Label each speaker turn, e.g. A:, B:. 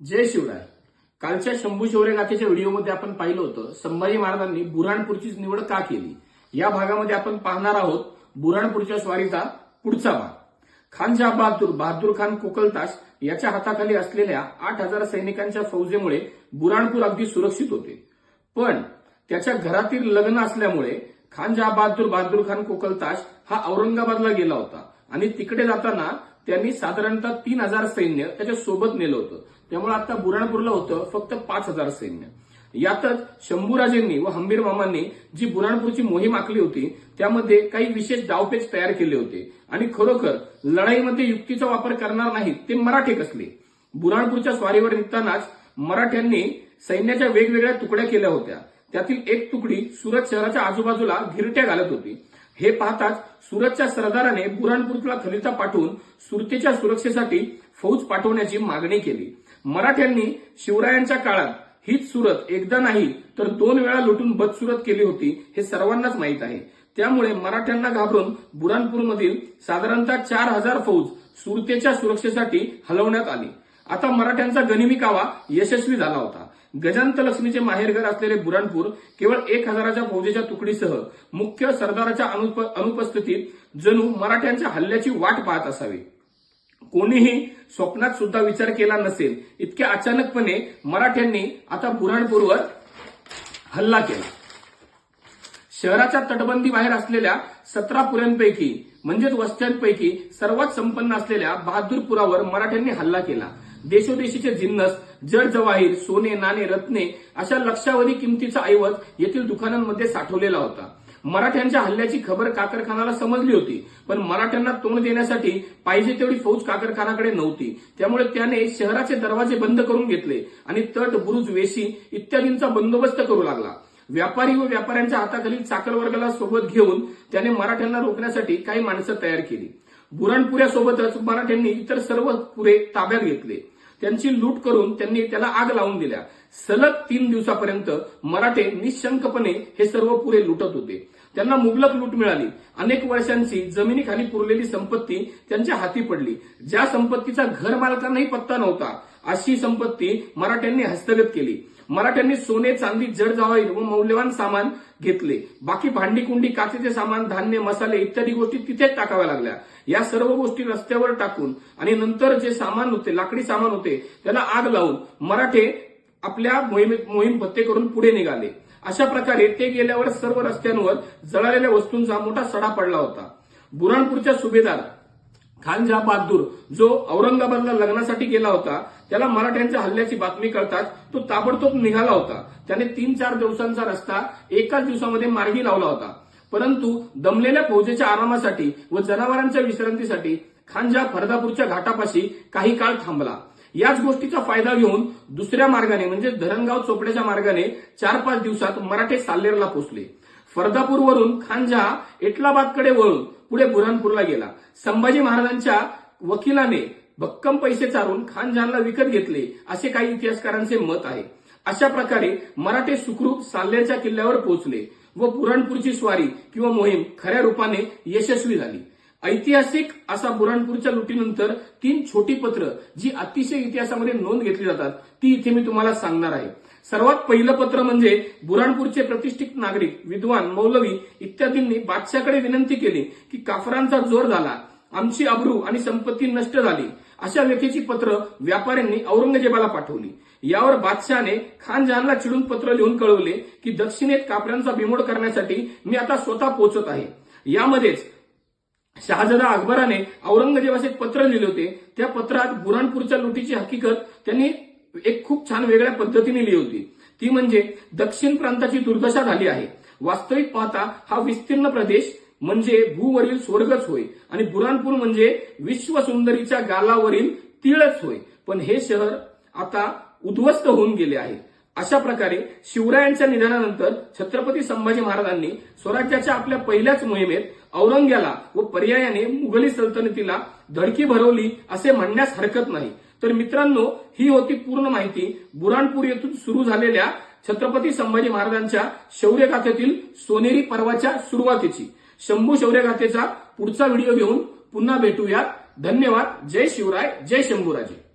A: जय शिवराय. कालच्या शंभू शौर्य गाथेच्या व्हिडिओमध्ये आपण पाहिलं होतं संभाजी महाराजांनी बुऱ्हाणपूरचीच निवड का केली? या भागामध्ये आपण पाहणार आहोत बुऱ्हाणपूरच्या स्वारीचा पुढचा भाग. खानशाह बहादूर बहादूर खान कोकलतास याच्या हाताखाली असलेल्या आठ हजार सैनिकांच्या फौजेमुळे बुऱ्हाणपूर अगदी सुरक्षित होते. पण त्याच्या घरातील लग्न असल्यामुळे खानशाह बहादूर बहादूर खान कोकलतास हा औरंगाबादला गेला होता. आणि तिकडे जाताना त्यांनी साधारणतः तीन हजार सैन्य त्याच्या सोबत नेलं होतं. त्यामुळे आता बुराणपूरला होतं फक्त पाच हजार सैन्य. यातच शंभूराजेंनी व हंबीर मामांनी जी बुऱ्हाणपूरची मोहीम आखली होती त्यामध्ये काही विशेष डावपेच तयार केले होते. आणि खरोखर लढाईमध्ये युक्तीचा वापर करणार नाहीत ते मराठे कसले? बुराणपूरच्या स्वारीवर निघतानाच मराठ्यांनी सैन्याच्या वेगवेगळ्या तुकड्या केल्या होत्या. त्यातील एक तुकडी सुरत शहराच्या आजूबाजूला घिरट्या घालत होती. हे पाहताच सुरतच्या सरदाराने बुराणपूरला खलिता पाठवून सुरतेच्या सुरक्षेसाठी फौज पाठवण्याची मागणी केली. मराठ्यांनी शिवरायांच्या काळात हीच सुरत एकदा नाही तर दोन वेळा लुटून बदसुरत केली होती हे सर्वांनाच माहीत आहे. त्यामुळे मराठ्यांना घाबरून बुरानपूरमधील साधारणतः चार हजार फौज सुरतेच्या सुरक्षेसाठी हलवण्यात आली. आता मराठ्यांचा गनिमी कावा यशस्वी झाला होता. गजांत लक्ष्मीचे माहेरघर असलेले बुराणपूर केवळ एक हजाराच्या फौजेच्या तुकडीसह मुख्य सरदाराच्या अनुप- अनुपस्थितीत जणू मराठ्यांच्या हल्ल्याची वाट पाहत असावी. कोणीही स्वप्नात सुद्धा विचार केला नसेल इतक्या अचानकपणे मराठ्यांनी आता बुऱ्हाणपूरवर हल्ला केला. शहराच्या तटबंदी बाहेर असलेल्या सतरा पुऱ्यांपैकी म्हणजेच वस्त्यांपैकी सर्वात संपन्न असलेल्या बहादूरपुरावर मराठ्यांनी हल्ला केला. देशोदेशीचे जिन्नस जड जवाहीर सोने नाणे रत्ने अशा लक्षावधी किमतीचा ऐवज येथील दुकानांमध्ये साठवलेला होता. मराठ्यांच्या हल्ल्याची खबर काकरखानाला समजली होती पण मराठ्यांना तोंड देण्यासाठी पाहिजे तेवढी फौज काकरखानाकडे नव्हती. त्यामुळे त्याने शहराचे दरवाजे बंद करून घेतले आणि तट बुरुज वेशी इत्यादींचा बंदोबस्त करू लागला. व्यापारी व व्यापाऱ्यांच्या हाताखाली चाकरवर्गाला सोबत घेऊन त्याने मराठ्यांना रोखण्यासाठी काही माणसं तयार केली. बुराणपुऱ्यासोबतच मराठ्यांनी इतर सर्व पुरे ताब्यात घेतले. त्यांची लूट करून त्यांनी त्याला आग लावून दिल्या. सलग तीन दिवसापर्यंत मराठे निशंकपणे हे सर्व पुरे लुटत होते. त्यांना मुबलक लूट मिळाली. अनेक वर्षांची जमिनीखाली पुरलेली संपत्ती त्यांच्या हाती पडली. ज्या संपत्तीचा घर मालकांनाही पत्ता नव्हता अशी संपत्ती मराठ्यांनी हस्तगत केली. मराठ्यांनी सोने चांदी जड जावाईल व मौल्यवान सामान घेतले. बाकी भांडी कुंडी काचेचे सामान धान्य मसाले इत्यादी गोष्टी तिथेच टाकाव्या लागल्या. या सर्व गोष्टी रस्त्यावर टाकून आणि नंतर जे सामान होते लाकडी सामान होते त्याला आग लावून मराठे आपल्या मोहिमेत मोहीम भत्ते करून पुढे निघाले. अशा प्रकारे ते गेल्यावर सर्व रस्त्यांवर जळालेल्या वस्तूंचा मोठा सडा पडला होता. बुराणपूरच्या सुभेदार खानजा बहादूर जो औरंगाबादला लग्नासाठी गेला होता त्याला मराठ्यांच्या हल्ल्याची बातमी कळताच तो ताबडतोब निघाला होता. त्याने तीन चार दिवसांचा रस्ता एकाच दिवसामध्ये मार्गी लावला होता. परंतु दमलेल्या फौजेच्या आरामासाठी व जनावरांच्या विश्रांतीसाठी खानजा फरदापूरच्या घाटापाशी काही काळ थांबला. याच गोष्टीचा फायदा घेऊन दुसऱ्या मार्गाने म्हणजे धरणगाव चोपड्याच्या मार्गाने चार पाच दिवसात मराठे साल्लेरला पोहोचले. फरदापूरवरून खानजा एटलाबादकडे वळून पुढे बुरहानपूरला गेला. संभाजी महाराजांच्या वकिलाने भक्कम पैसे चारून खानजहानला विकत घेतले असे काही इतिहासकारांचे मत आहे. अशा प्रकारे मराठे सुखरूप साल्ल्याच्या किल्ल्यावर पोहोचले व पुरणपूरची स्वारी किंवा मोहीम खऱ्या रूपाने यशस्वी झाली. ऐतिहासिक असा बुऱ्हाणपूरच्या लुटीनंतर तीन छोटी पत्र जी अतिशय इतिहासामध्ये नोंद घेतली जातात ती इथे मी तुम्हाला सांगणार आहे. सर्वात पहिलं पत्र म्हणजे बुऱ्हाणपूरचे प्रतिष्ठित नागरिक विद्वान मौलवी इत्यादींनी बादशाकडे विनंती केली की काफरांचा जोर झाला आमची अब्रू आणि संपत्ती नष्ट झाली अशा व्यथेची पत्र व्यापाऱ्यांनी औरंगजेबाला पाठवली. यावर बादशहाने खानजहानला चिडून पत्र लिहून कळवले की दक्षिणेत कापरांचा बिमोड करण्यासाठी मी आता स्वतः पोहोचत आहे. यामध्येच शहाजदा अकबराने औरंगजेबास एक पत्र लिहिले होते. त्या पत्रात बुराणपूरच्या लुटीची हकीकत त्यांनी एक खूप छान वेगळ्या पद्धतीने लिहिली होती. ती म्हणजे दक्षिण प्रांताची दुर्दशा झाली आहे. वास्तविक पाहता हा विस्तीर्ण प्रदेश म्हणजे भूवरील स्वर्गच होय आणि बुराणपूर म्हणजे विश्वसुंदरीच्या गालावरील तिळच होय. पण हे शहर आता उद्ध्वस्त होऊन गेले आहे. अशा प्रकारे शिवरायांच्या निधनानंतर छत्रपती संभाजी महाराजांनी स्वराज्याच्या आपल्या पहिल्याच मोहिमेत औरंग्याला व पर्यायाने मुघली सल्तनतीला धडकी भरवली असे म्हणण्यास हरकत नाही. तर मित्रांनो ही होती पूर्ण माहिती. बुराणपूर येथून सुरू झालेल्या छत्रपती संभाजी महाराजांच्या शौर्यगाथेतील सोनेरी पर्वाच्या सुरुवातीची. शंभू शौर्यगाथेचा पुढचा व्हिडिओ घेऊन पुन्हा भेटूयात. धन्यवाद. जय शिवराय जय शंभूराजे.